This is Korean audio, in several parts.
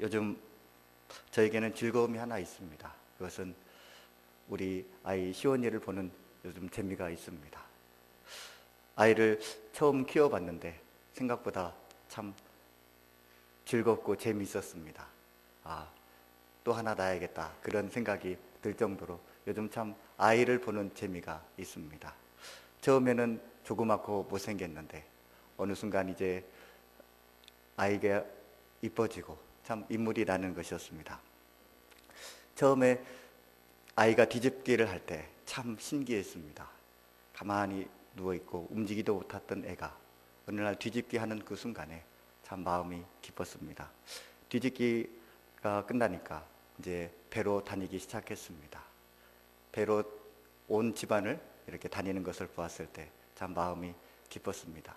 요즘 저에게는 즐거움이 하나 있습니다. 그것은 우리 아이 시원이를 보는 요즘 재미가 있습니다. 아이를 처음 키워봤는데 생각보다 참 즐겁고 재미있었습니다. 아, 또 하나 낳아야겠다. 그런 생각이 들 정도로 요즘 참 아이를 보는 재미가 있습니다. 처음에는 조그맣고 못생겼는데 어느 순간 이제 아이가 이뻐지고 참 인물이 나는 것이었습니다. 처음에 아이가 뒤집기를 할 때 참 신기했습니다. 가만히 누워 있고 움직이도 못했던 애가 어느 날 뒤집기 하는 그 순간에 참 마음이 기뻤습니다. 뒤집기가 끝나니까 이제 배로 다니기 시작했습니다. 배로 온 집안을 이렇게 다니는 것을 보았을 때 참 마음이 기뻤습니다.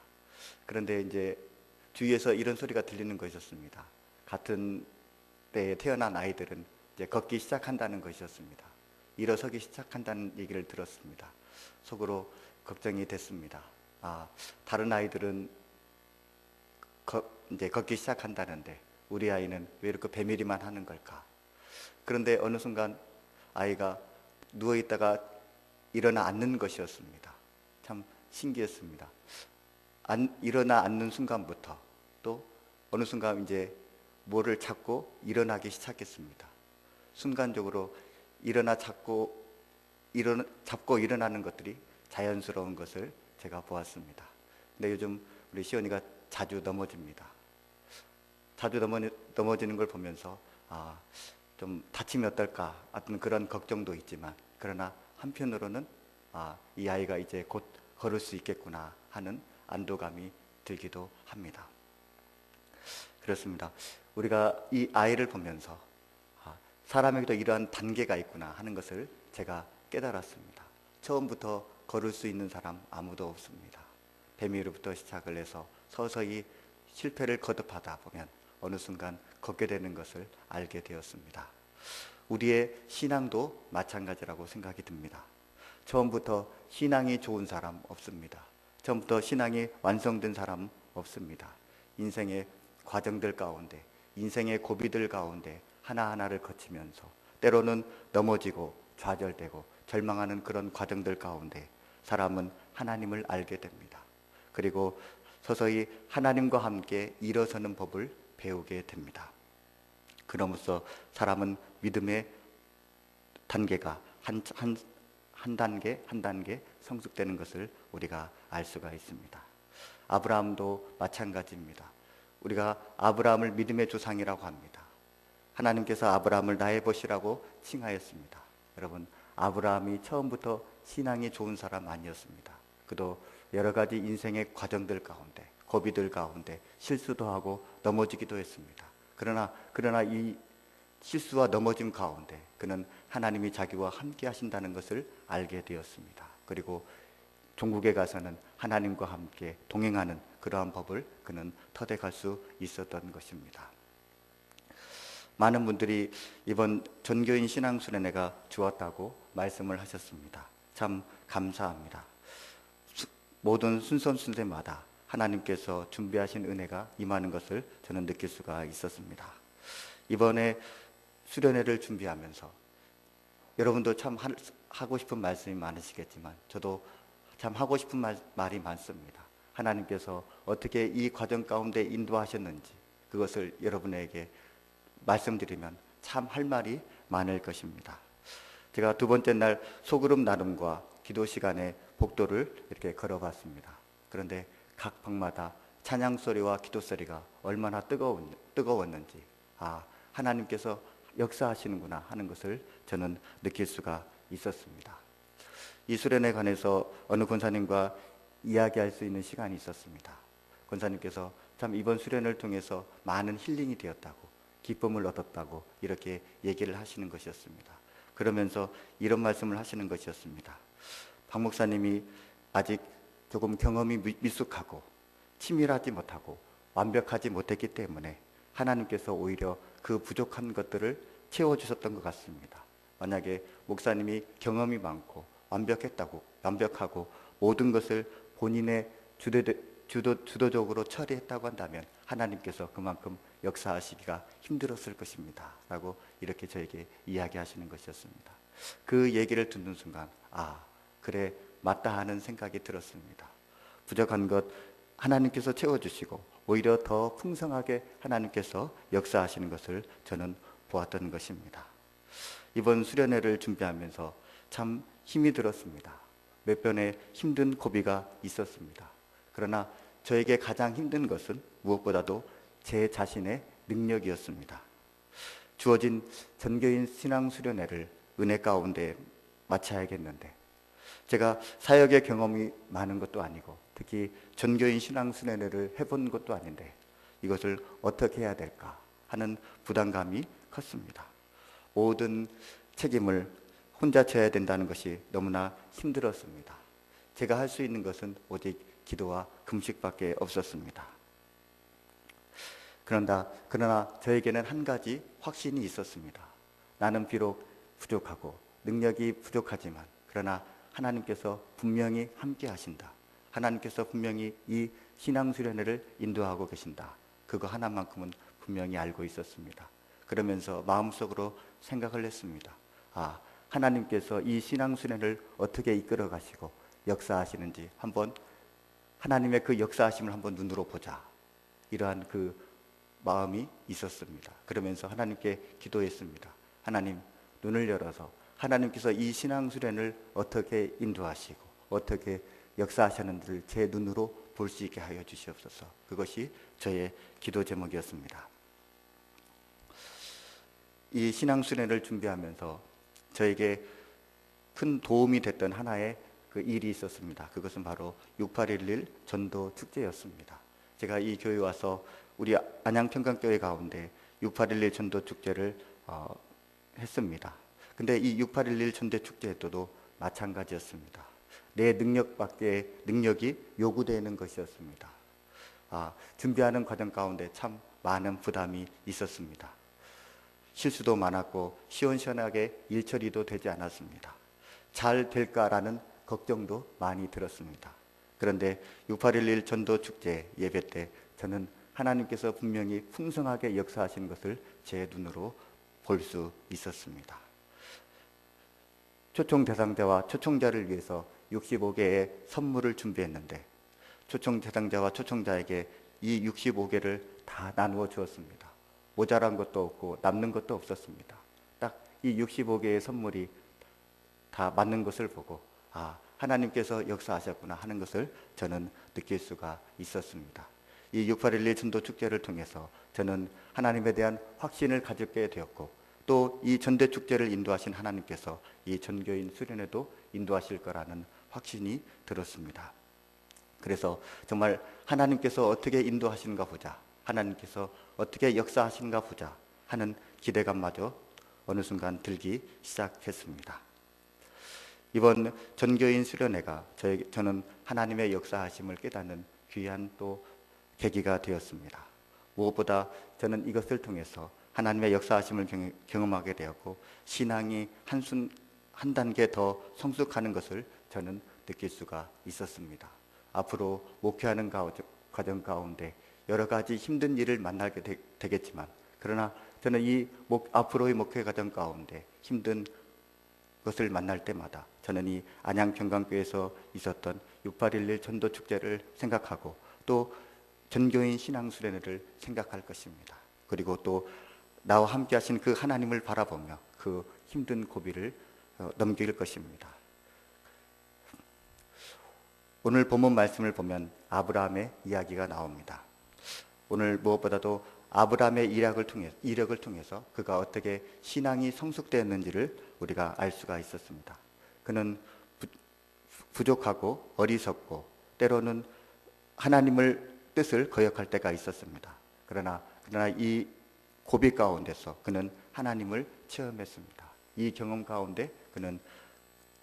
그런데 이제 주위에서 이런 소리가 들리는 것이었습니다. 같은 때에 태어난 아이들은 이제 걷기 시작한다는 것이었습니다. 일어서기 시작한다는 얘기를 들었습니다. 속으로 걱정이 됐습니다. 아, 다른 아이들은 거, 이제 걷기 시작한다는데 우리 아이는 왜 이렇게 배밀이만 하는 걸까? 그런데 어느 순간 아이가 누워 있다가 일어나 앉는 것이었습니다. 참 신기했습니다. 안, 일어나 앉는 순간부터 또 어느 순간 이제 뭐를 찾고 일어나기 시작했습니다. 순간적으로 일어나 잡고 일어나, 잡고 일어나는 것들이 자연스러운 것을 제가 보았습니다. 근데 요즘 우리 시연이가 자주 넘어집니다. 자주 넘어, 넘어지는 걸 보면서 아, 좀 다치면 어떨까 하는 그런 걱정도 있지만 그러나 한편으로는 아, 이 아이가 이제 곧 걸을 수 있겠구나 하는 안도감이 들기도 합니다. 그렇습니다. 우리가 이 아이를 보면서 아, 사람에게도 이러한 단계가 있구나 하는 것을 제가 깨달았습니다. 처음부터 걸을 수 있는 사람 아무도 없습니다. 뱀이로부터 시작을 해서 서서히 실패를 거듭하다 보면 어느 순간 걷게 되는 것을 알게 되었습니다. 우리의 신앙도 마찬가지라고 생각이 듭니다. 처음부터 신앙이 좋은 사람 없습니다. 처음부터 신앙이 완성된 사람 없습니다. 인생의 과정들 가운데, 인생의 고비들 가운데 하나하나를 거치면서 때로는 넘어지고 좌절되고 절망하는 그런 과정들 가운데 사람은 하나님을 알게 됩니다. 그리고 서서히 하나님과 함께 일어서는 법을 배우게 됩니다. 그러면서 사람은 믿음의 단계가 한, 한, 한 단계 한 단계 성숙되는 것을 우리가 알 수가 있습니다. 아브라함도 마찬가지입니다. 우리가 아브라함을 믿음의 조상이라고 합니다. 하나님께서 아브라함을 나의 벗이라고 칭하였습니다. 여러분, 아브라함이 처음부터 신앙이 좋은 사람 아니었습니다. 그도 여러 가지 인생의 과정들 가운데, 고비들 가운데 실수도 하고 넘어지기도 했습니다. 그러나 그러나 이 실수와 넘어짐 가운데 그는 하나님이 자기와 함께 하신다는 것을 알게 되었습니다. 그리고 종국에 가서는 하나님과 함께 동행하는 그러한 법을 그는 터득할 수 있었던 것입니다. 많은 분들이 이번 전교인 신앙 수련회가 좋았다고 말씀을 하셨습니다. 참 감사합니다. 모든 순서순서마다 하나님께서 준비하신 은혜가 임하는 것을 저는 느낄 수가 있었습니다. 이번에 수련회를 준비하면서 여러분도 참 하고 싶은 말씀이 많으시겠지만 저도 참 하고 싶은 말, 말이 많습니다. 하나님께서 어떻게 이 과정 가운데 인도하셨는지 그것을 여러분에게 말씀드리면 참 할 말이 많을 것입니다. 제가 두 번째 날 소그룹 나눔과 기도 시간에 복도를 이렇게 걸어봤습니다. 그런데 각 방마다 찬양 소리와 기도 소리가 얼마나 뜨거운, 뜨거웠는지, 아, 하나님께서 역사하시는구나 하는 것을 저는 느낄 수가 있었습니다. 이 수련에 관해서 어느 권사님과 이야기할 수 있는 시간이 있었습니다. 권사님께서 참 이번 수련을 통해서 많은 힐링이 되었다고, 기쁨을 얻었다고 이렇게 얘기를 하시는 것이었습니다. 그러면서 이런 말씀을 하시는 것이었습니다. 박 목사님이 아직 조금 경험이 미숙하고 치밀하지 못하고 완벽하지 못했기 때문에 하나님께서 오히려 그 부족한 것들을 채워주셨던 것 같습니다. 만약에 목사님이 경험이 많고 완벽했다고, 완벽하고 모든 것을 본인의 주도, 주도, 주도적으로 처리했다고 한다면 하나님께서 그만큼 역사하시기가 힘들었을 것입니다. 라고 이렇게 저에게 이야기하시는 것이었습니다. 그 얘기를 듣는 순간, 아, 그래, 맞다 하는 생각이 들었습니다. 부족한 것 하나님께서 채워주시고, 오히려 더 풍성하게 하나님께서 역사하시는 것을 저는 보았던 것입니다. 이번 수련회를 준비하면서 참 힘이 들었습니다. 몇 번의 힘든 고비가 있었습니다. 그러나 저에게 가장 힘든 것은 무엇보다도 제 자신의 능력이었습니다. 주어진 전교인 신앙 수련회를 은혜 가운데 마쳐야겠는데 제가 사역의 경험이 많은 것도 아니고 특히 전교인 신앙 수련회를 해본 것도 아닌데 이것을 어떻게 해야 될까 하는 부담감이 컸습니다. 모든 책임을 혼자 져야 된다는 것이 너무나 힘들었습니다. 제가 할 수 있는 것은 오직 기도와 금식밖에 없었습니다. 그런다, 그러나 저에게는 한 가지 확신이 있었습니다. 나는 비록 부족하고 능력이 부족하지만, 그러나 하나님께서 분명히 함께 하신다. 하나님께서 분명히 이 신앙수련회를 인도하고 계신다. 그거 하나만큼은 분명히 알고 있었습니다. 그러면서 마음속으로 생각을 했습니다. 아, 하나님께서 이 신앙수련을 어떻게 이끌어 가시고 역사하시는지 한번 하나님의 그 역사하심을 한번 눈으로 보자. 이러한 그 마음이 있었습니다. 그러면서 하나님께 기도했습니다. 하나님, 눈을 열어서 하나님께서 이 신앙 수련을 어떻게 인도하시고 어떻게 역사하셨는지를 제 눈으로 볼 수 있게 하여 주시옵소서. 그것이 저의 기도 제목이었습니다. 이 신앙 수련을 준비하면서 저에게 큰 도움이 됐던 하나의 그 일이 있었습니다. 그것은 바로 6811 전도 축제였습니다. 제가 이 교회 와서 우리 안양평강교회 가운데 6811 전도 축제를 어, 했습니다. 근데 이 6811 전도 축제에도 마찬가지였습니다. 내 능력밖에 능력이 요구되는 것이었습니다. 아, 준비하는 과정 가운데 참 많은 부담이 있었습니다. 실수도 많았고 시원시원하게 일처리도 되지 않았습니다. 잘 될까라는 걱정도 많이 들었습니다. 그런데 6811 전도 축제 예배 때 저는 하나님께서 분명히 풍성하게 역사하신 것을 제 눈으로 볼 수 있었습니다. 초청 대상자와 초청자를 위해서 65개의 선물을 준비했는데 초청 대상자와 초청자에게 이 65개를 다 나누어 주었습니다. 모자란 것도 없고 남는 것도 없었습니다. 딱 이 65개의 선물이 다 맞는 것을 보고 아 하나님께서 역사하셨구나 하는 것을 저는 느낄 수가 있었습니다. 이 6812 전도 축제를 통해서 저는 하나님에 대한 확신을 가지게 되었고 또 이 전대 축제를 인도하신 하나님께서 이 전교인 수련회도 인도하실 거라는 확신이 들었습니다. 그래서 정말 하나님께서 어떻게 인도하시는가 보자. 하나님께서 어떻게 역사하시는가 보자 하는 기대감마저 어느 순간 들기 시작했습니다. 이번 전교인 수련회가 저희, 저는 하나님의 역사하심을 깨닫는 귀한 또 계기가 되었습니다. 무엇보다 저는 이것을 통해서 하나님의 역사하심을 경험하게 되었고 신앙이 한순 한 단계 더 성숙하는 것을 저는 느낄 수가 있었습니다. 앞으로 목회하는 과정 가운데 여러 가지 힘든 일을 만나게 되, 겠지만 그러나 저는 이 목, 앞으로의 목회 과정 가운데 힘든 것을 만날 때마다 저는 이 안양 평강교에서 있었던 6811 전도 축제를 생각하고 또 전교인 신앙 수련회를 생각할 것입니다. 그리고 또 나와 함께 하신 그 하나님을 바라보며 그 힘든 고비를 어, 넘길 것입니다. 오늘 본문 말씀을 보면 아브라함의 이야기가 나옵니다. 오늘 무엇보다도 아브라함의 이력을 통해 이력을 통해서 그가 어떻게 신앙이 성숙되었는지를 우리가 알 수가 있었습니다. 그는 부, 부족하고 어리석고 때로는 하나님을 뜻을 거역할 때가 있었습니다. 그러나 그러나 이 고비 가운데서 그는 하나님을 체험했습니다. 이 경험 가운데 그는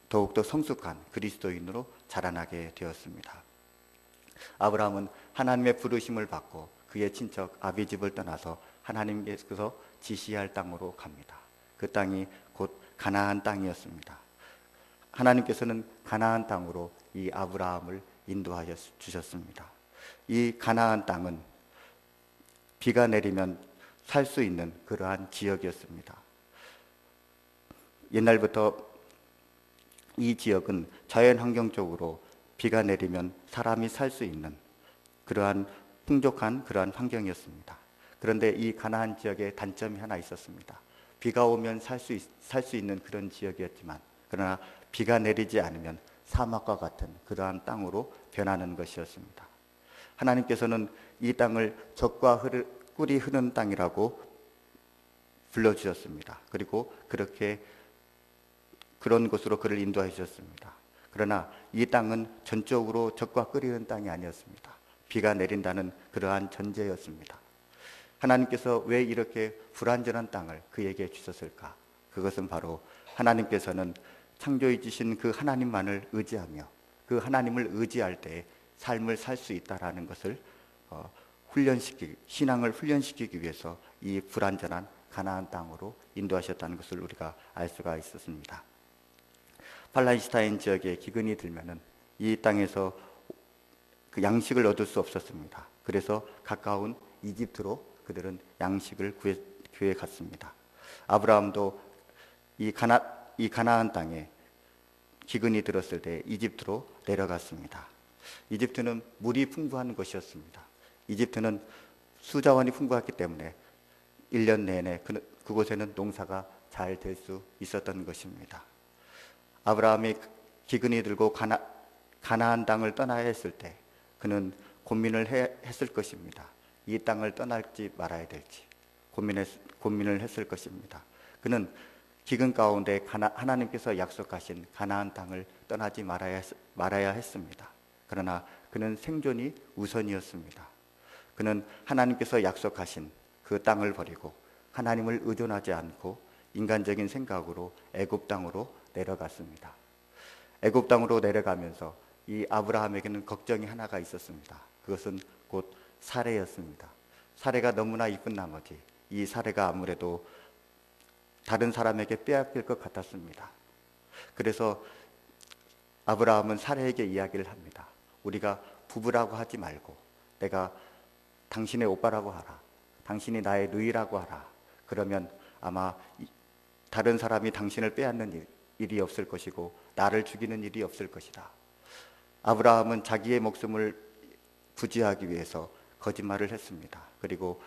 더욱더 성숙한 그리스도인으로 자라나게 되었습니다. 아브라함은 하나님의 부르심을 받고 그의 친척 아비 집을 떠나서 하나님께서 지시할 땅으로 갑니다. 그 땅이 곧 가나안 땅이었습니다. 하나님께서는 가나안 땅으로 이 아브라함을 인도하여 주셨습니다. 이 가나안 땅은 비가 내리면 살 수 있는 그러한 지역이었습니다. 옛날부터 이 지역은 자연 환경적으로 비가 내리면 사람이 살 수 있는 그러한 풍족한 그러한 환경이었습니다. 그런데 이 가나안 지역에 단점이 하나 있었습니다. 비가 오면 살 수 살 수 있는 그런 지역이었지만 그러나 비가 내리지 않으면 사막과 같은 그러한 땅으로 변하는 것이었습니다. 하나님께서는 이 땅을 적과 흐르, 꿀이 흐르는 땅이라고 불러주셨습니다. 그리고 그렇게 그런 곳으로 그를 인도해 주셨습니다. 그러나 이 땅은 전적으로 적과 끓이는 땅이 아니었습니다. 비가 내린다는 그러한 전제였습니다. 하나님께서 왜 이렇게 불완전한 땅을 그에게 주셨을까? 그것은 바로 하나님께서는 창조해 주신 그 하나님만을 의지하며 그 하나님을 의지할 때 삶을 살 수 있다라는 것을 어, 훈련시키 신앙을 훈련시키기 위해서 이 불완전한 가나안 땅으로 인도하셨다는 것을 우리가 알 수가 있었습니다. 팔라스타인 지역에 기근이 들면은 이 땅에서 그 양식을 얻을 수 없었습니다. 그래서 가까운 이집트로 그들은 양식을 구해, 구해 갔습니다. 아브라함도 이 가나 이 가나안 땅에 기근이 들었을 때 이집트로 내려갔습니다. 이집트는 물이 풍부한 곳이었습니다. 이집트는 수자원이 풍부했기 때문에 1년 내내 그, 그곳에는 농사가 잘 될 수 있었던 것입니다. 아브라함이 기근이 들고 가나, 가나안 땅을 떠나야 했을 때 그는 고민을 해, 했을 것입니다. 이 땅을 떠날지 말아야 될지 고민했, 고민을 했을 것입니다. 그는 기근 가운데 가나, 하나님께서 약속하신 가나안 땅을 떠나지 말아야, 말아야 했습니다. 그러나 그는 생존이 우선이었습니다. 그는 하나님께서 약속하신 그 땅을 버리고 하나님을 의존하지 않고 인간적인 생각으로 애굽 땅으로 내려갔습니다. 애굽 땅으로 내려가면서 이 아브라함에게는 걱정이 하나가 있었습니다. 그것은 곧 사례였습니다. 사례가 너무나 이쁜 나머지 이 사례가 아무래도 다른 사람에게 빼앗길 것 같았습니다. 그래서 아브라함은 사례에게 이야기를 합니다. 우리가 부부라고 하지 말고 내가 당신의 오빠라고 하라. 당신이 나의 누이라고 하라. 그러면 아마 다른 사람이 당신을 빼앗는 일이 없을 것이고 나를 죽이는 일이 없을 것이다. 아브라함은 자기의 목숨을 부지하기 위해서 거짓말을 했습니다. 그리고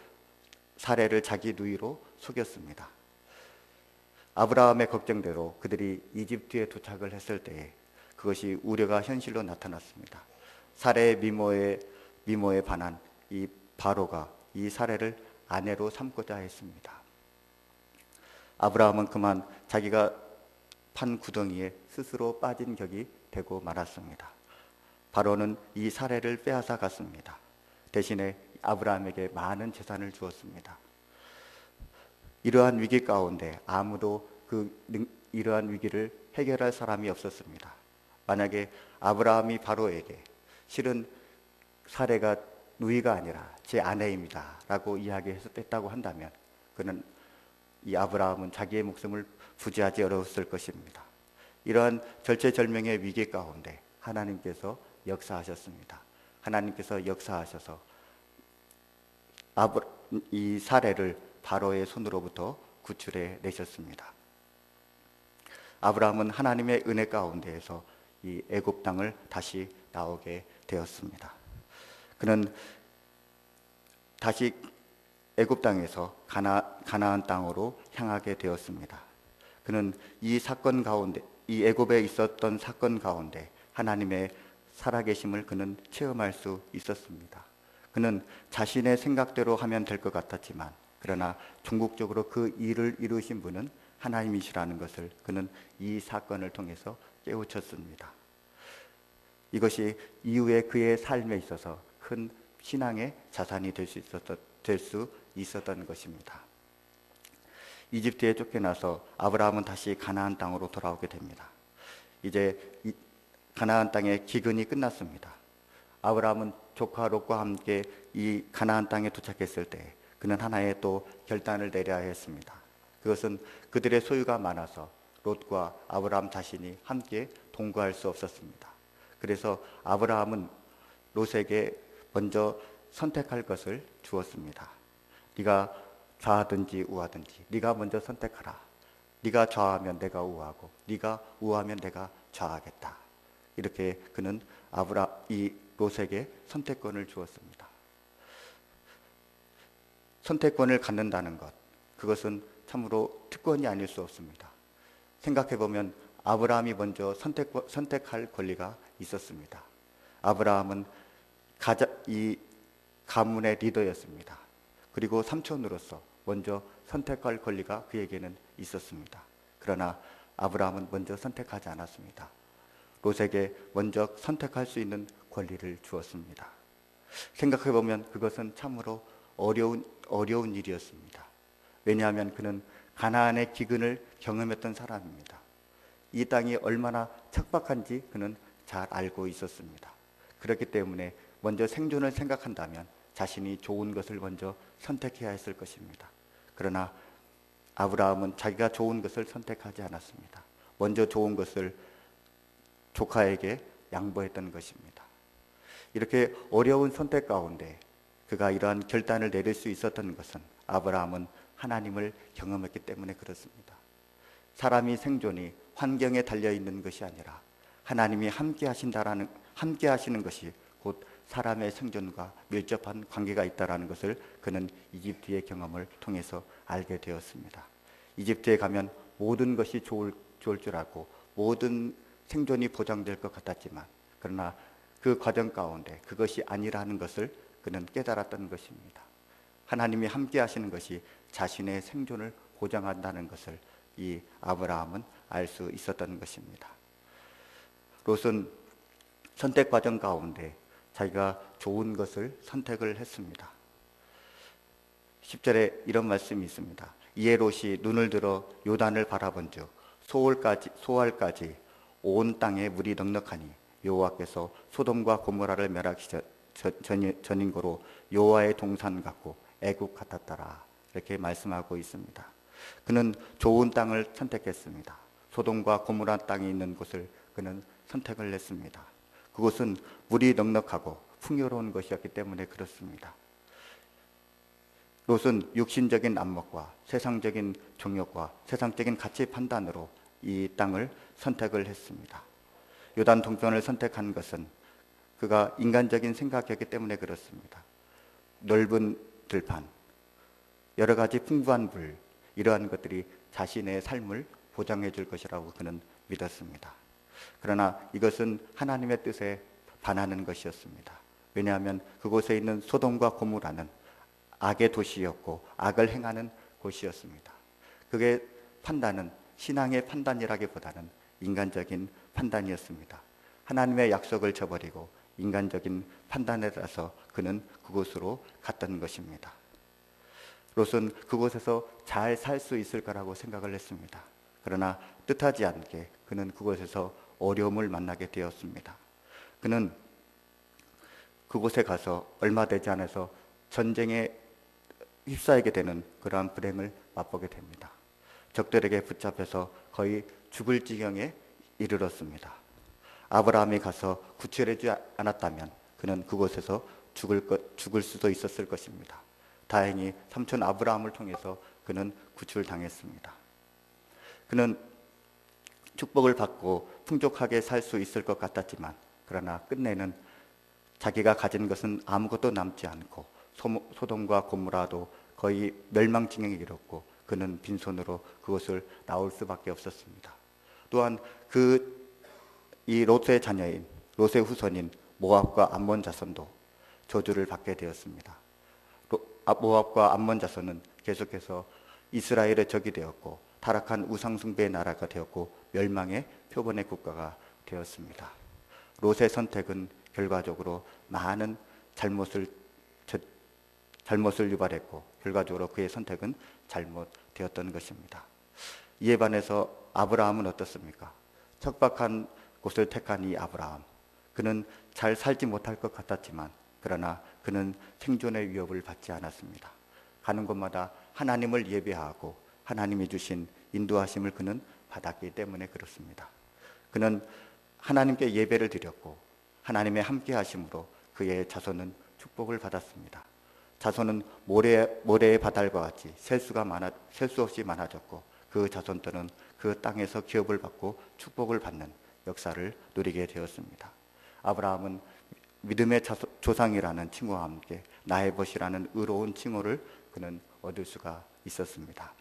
사례를 자기 누이로 속였습니다. 아브라함의 걱정대로 그들이 이집트에 도착을 했을 때 그것이 우려가 현실로 나타났습니다. 사례의 미모에 미모에 반한 이 바로가 이 사례를 아내로 삼고자 했습니다. 아브라함은 그만 자기가 판 구덩이에 스스로 빠진 격이 되고 말았습니다. 바로는 이 사례를 빼앗아 갔습니다. 대신에 아브라함에게 많은 재산을 주었습니다. 이러한 위기 가운데 아무도 그 이러한 위기를 해결할 사람이 없었습니다. 만약에 아브라함이 바로에게 실은 사례가 누이가 아니라 제 아내입니다. 라고 이야기했다고 한다면 그는 이 아브라함은 자기의 목숨을 부지하지 어려웠을 것입니다. 이러한 절체절명의 위기 가운데 하나님께서 역사하셨습니다. 하나님께서 역사하셔서 이 사례를 바로의 손으로부터 구출해 내셨습니다. 아브라함은 하나님의 은혜 가운데에서 이 애굽 땅을 다시 나오게 되었습니다. 그는 다시 애굽 땅에서 가나, 가나안 땅으로 향하게 되었습니다. 그는 이 사건 가운데 이 애굽에 있었던 사건 가운데 하나님의 살아계심을 그는 체험할 수 있었습니다. 그는 자신의 생각대로 하면 될 것 같았지만 그러나 궁극적으로 그 일을 이루신 분은 하나님이시라는 것을 그는 이 사건을 통해서 깨우쳤습니다. 이것이 이후에 그의 삶에 있어서 큰 신앙의 자산이 될 수 있었던, 될 수 있었던 것입니다. 이집트에 쫓겨나서 아브라함은 다시 가나안 땅으로 돌아오게 됩니다. 이제 가나안 땅의 기근이 끝났습니다. 아브라함은 조카 롯과 함께 이 가나안 땅에 도착했을 때 그는 하나의 또 결단을 내려야 했습니다. 그것은 그들의 소유가 많아서 롯과 아브라함 자신이 함께 동거할 수 없었습니다. 그래서 아브라함은 롯에게 먼저 선택할 것을 주었습니다. 네가 좌하든지 우하든지 네가 먼저 선택하라. 네가 좌하면 내가 우하고 네가 우하면 내가 좌하겠다. 이렇게 그는 아브라 이 롯에게 선택권을 주었습니다. 선택권을 갖는다는 것 그것은 참으로 특권이 아닐 수 없습니다. 생각해 보면 아브라함이 먼저 선택 선택할 권리가 있었습니다. 아브라함은 가자, 이 가문의 리더였습니다. 그리고 삼촌으로서 먼저 선택할 권리가 그에게는 있었습니다. 그러나 아브라함은 먼저 선택하지 않았습니다. 롯에게 먼저 선택할 수 있는 권리를 주었습니다. 생각해 보면 그것은 참으로 어려운 어려운 일이었습니다. 왜냐하면 그는 가나안의 기근을 경험했던 사람입니다. 이 땅이 얼마나 척박한지 그는 잘 알고 있었습니다. 그렇기 때문에 먼저 생존을 생각한다면 자신이 좋은 것을 먼저 선택해야 했을 것입니다. 그러나 아브라함은 자기가 좋은 것을 선택하지 않았습니다. 먼저 좋은 것을 조카에게 양보했던 것입니다. 이렇게 어려운 선택 가운데 그가 이러한 결단을 내릴 수 있었던 것은 아브라함은 하나님을 경험했기 때문에 그렇습니다. 사람이 생존이 환경에 달려 있는 것이 아니라 하나님이 함께 하신다라는 함께 하시는 것이 곧 사람의 생존과 밀접한 관계가 있다라는 것을 그는 이집트의 경험을 통해서 알게 되었습니다. 이집트에 가면 모든 것이 좋을, 좋을 줄 알고 모든 생존이 보장될 것 같았지만 그러나 그 과정 가운데 그것이 아니라는 것을 그는 깨달았던 것입니다. 하나님이 함께 하시는 것이 자신의 생존을 보장한다는 것을 이 아브라함은 알 수 있었던 것입니다. 롯은 선택 과정 가운데 자기가 좋은 것을 선택을 했습니다. 10절에 이런 말씀이 있습니다. 이에 롯이 눈을 들어 요단을 바라본즉 소홀까지 소알까지 온 땅에 물이 넉넉하니 여호와께서 소돔과 고모라를 멸하시 전인 거로 여호와의 동산 같고 애국 같았더라 이렇게 말씀하고 있습니다. 그는 좋은 땅을 선택했습니다. 소돔과 고모라 땅이 있는 곳을 그는 선택을 했습니다. 그곳은 물이 넉넉하고 풍요로운 것이었기 때문에 그렇습니다. 롯은 육신적인 안목과 세상적인 종욕과 세상적인 가치 판단으로 이 땅을 선택을 했습니다. 요단 동편을 선택한 것은 그가 인간적인 생각이었기 때문에 그렇습니다. 넓은 들판, 여러 가지 풍부한 물, 이러한 것들이 자신의 삶을 보장해 줄 것이라고 그는 믿었습니다. 그러나 이것은 하나님의 뜻에 반하는 것이었습니다. 왜냐하면 그곳에 있는 소돔과 고무라는 악의 도시였고 악을 행하는 곳이었습니다. 그게 판단은 신앙의 판단이라기보다는 인간적인 판단이었습니다. 하나님의 약속을 저버리고 인간적인 판단에 따라서 그는 그곳으로 갔던 것입니다. 롯은 그곳에서 잘 살 수 있을 거라고 생각을 했습니다. 그러나 뜻하지 않게 그는 그곳에서 어려움을 만나게 되었습니다. 그는 그곳에 가서 얼마 되지 않아서 전쟁에 휩싸이게 되는 그러한 불행을 맛보게 됩니다. 적들에게 붙잡혀서 거의 죽을 지경에 이르렀습니다. 아브라함이 가서 구출해주지 않았다면 그는 그곳에서 죽을, 것, 죽을 수도 있었을 것입니다. 다행히 삼촌 아브라함을 통해서 그는 구출당했습니다. 그는 축복을 받고 풍족하게 살 수 있을 것 같았지만 그러나 끝내는 자기가 가진 것은 아무것도 남지 않고 소돔과 고무라도 거의 멸망징역에 이르렀고 그는 빈손으로 그것을 나올 수밖에 없었습니다. 또한 그 이 롯의 자녀인 롯의 후손인 모압과 암몬 자손도 저주를 받게 되었습니다. 아, 모압과 암몬 자손은 계속해서 이스라엘의 적이 되었고 타락한 우상 숭배의 나라가 되었고 멸망의 표본의 국가가 되었습니다. 롯의 선택은 결과적으로 많은 잘못을 잘못을 유발했고 결과적으로 그의 선택은 잘못되었던 것입니다. 이에 반해서 아브라함은 어떻습니까? 척박한 곳을 택한 이 아브라함. 그는 잘 살지 못할 것 같았지만 그러나 그는 생존의 위협을 받지 않았습니다. 가는 곳마다 하나님을 예배하고 하나님이 주신 인도하심을 그는 받았기 때문에 그렇습니다. 그는 하나님께 예배를 드렸고 하나님의 함께 하심으로 그의 자손은 축복을 받았습니다. 자손은 모래, 모래의 바달과 같이 셀 수가 많아, 셀 수 없이 많아졌고 그 자손들은 그 땅에서 기업을 받고 축복을 받는 역사를 누리게 되었습니다. 아브라함은 믿음의 자소, 조상이라는 칭호와 함께 나의 벗이라는 의로운 칭호를 그는 얻을 수가 있었습니다.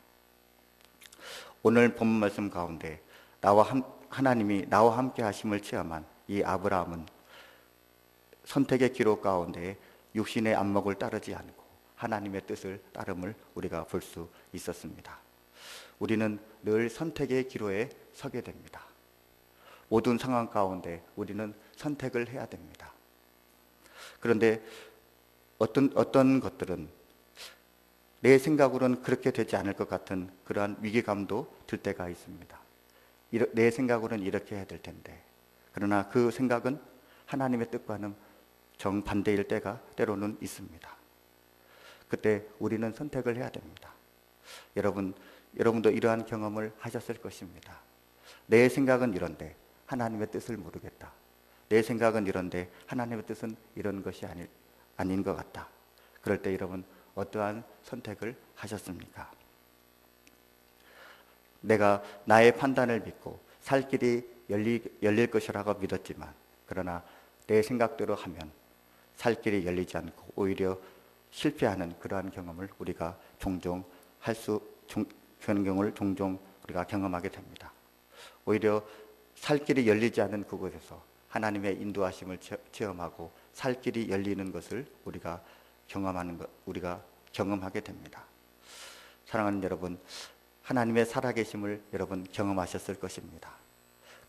오늘 본 말씀 가운데 나와 함, 하나님이 나와 함께 하심을 체험한 이 아브라함은 선택의 기록 가운데 육신의 안목을 따르지 않고 하나님의 뜻을 따름을 우리가 볼 수 있었습니다. 우리는 늘 선택의 기로에 서게 됩니다. 모든 상황 가운데 우리는 선택을 해야 됩니다. 그런데 어떤 어떤 것들은 내 생각으로는 그렇게 되지 않을 것 같은 그러한 위기감도 들 때가 있습니다. 내 생각으로는 이렇게 해야 될 텐데. 그러나 그 생각은 하나님의 뜻과는 정반대일 때가 때로는 있습니다. 그때 우리는 선택을 해야 됩니다. 여러분, 여러분도 이러한 경험을 하셨을 것입니다. 내 생각은 이런데 하나님의 뜻을 모르겠다. 내 생각은 이런데 하나님의 뜻은 이런 것이 아니, 아닌 것 같다. 그럴 때 여러분 어떠한 선택을 하셨습니까? 내가 나의 판단을 믿고 살 길이 열리, 열릴 것이라고 믿었지만 그러나 내 생각대로 하면 살 길이 열리지 않고 오히려 실패하는 그러한 경험을 우리가 종종 할 수, 그런 경우를 종종 우리가 경험하게 됩니다. 오히려 살 길이 열리지 않는 그곳에서 하나님의 인도하심을 체험하고 살 길이 열리는 것을 우리가 경험하는 것, 우리가 경험하게 됩니다. 사랑하는 여러분, 하나님의 살아계심을 여러분 경험하셨을 것입니다.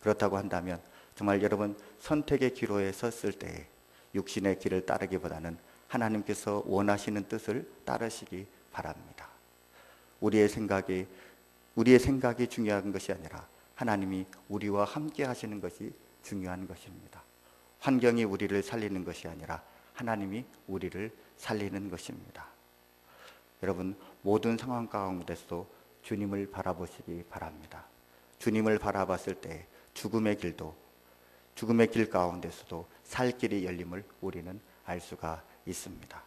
그렇다고 한다면 정말 여러분 선택의 기로에 섰을 때 육신의 길을 따르기보다는 하나님께서 원하시는 뜻을 따르시기 바랍니다. 우리의 생각이 우리의 생각이 중요한 것이 아니라 하나님이 우리와 함께 하시는 것이 중요한 것입니다. 환경이 우리를 살리는 것이 아니라 하나님이 우리를 살리는 것입니다. 여러분 모든 상황 가운데서 주님을 바라보시기 바랍니다. 주님을 바라봤을 때 죽음의 길도 죽음의 길 가운데서도 살 길이 열림을 우리는 알 수가 있습니다.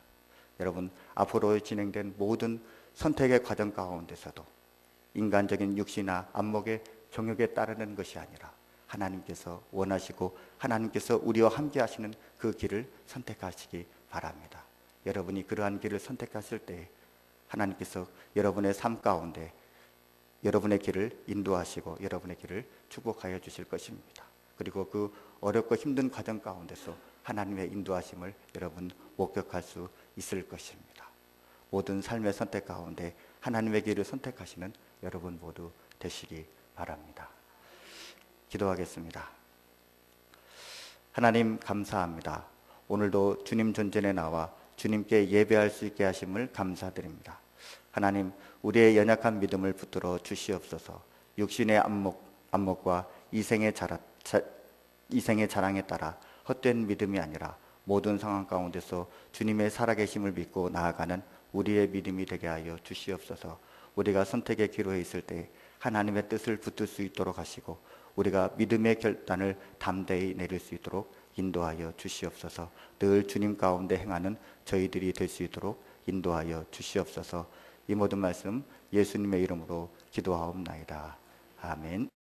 여러분, 앞으로 진행된 모든 선택의 과정 가운데서도 인간적인 육신이나 안목의 정욕에 따르는 것이 아니라 하나님께서 원하시고 하나님께서 우리와 함께 하시는 그 길을 선택하시기 바랍니다. 여러분이 그러한 길을 선택하실 때 하나님께서 여러분의 삶 가운데 여러분의 길을 인도하시고 여러분의 길을 축복하여 주실 것입니다. 그리고 그 어렵고 힘든 과정 가운데서 하나님의 인도하심을 여러분 목격할 수 있을 것입니다. 모든 삶의 선택 가운데 하나님의 길을 선택하시는 여러분 모두 되시기 바랍니다. 기도하겠습니다. 하나님 감사합니다. 오늘도 주님 존전에 나와 주님께 예배할 수 있게 하심을 감사드립니다. 하나님, 우리의 연약한 믿음을 붙들어 주시옵소서. 육신의 안목, 안목과 이생의 자라, 자, 이생의 자랑에 따라 헛된 믿음이 아니라 모든 상황 가운데서 주님의 살아계심을 믿고 나아가는 우리의 믿음이 되게 하여 주시옵소서. 우리가 선택의 기로에 있을 때 하나님의 뜻을 붙들 수 있도록 하시고 우리가 믿음의 결단을 담대히 내릴 수 있도록 인도하여 주시옵소서. 늘 주님 가운데 행하는 저희들이 될 수 있도록 인도하여 주시옵소서. 이 모든 말씀 예수님의 이름으로 기도하옵나이다. 아멘.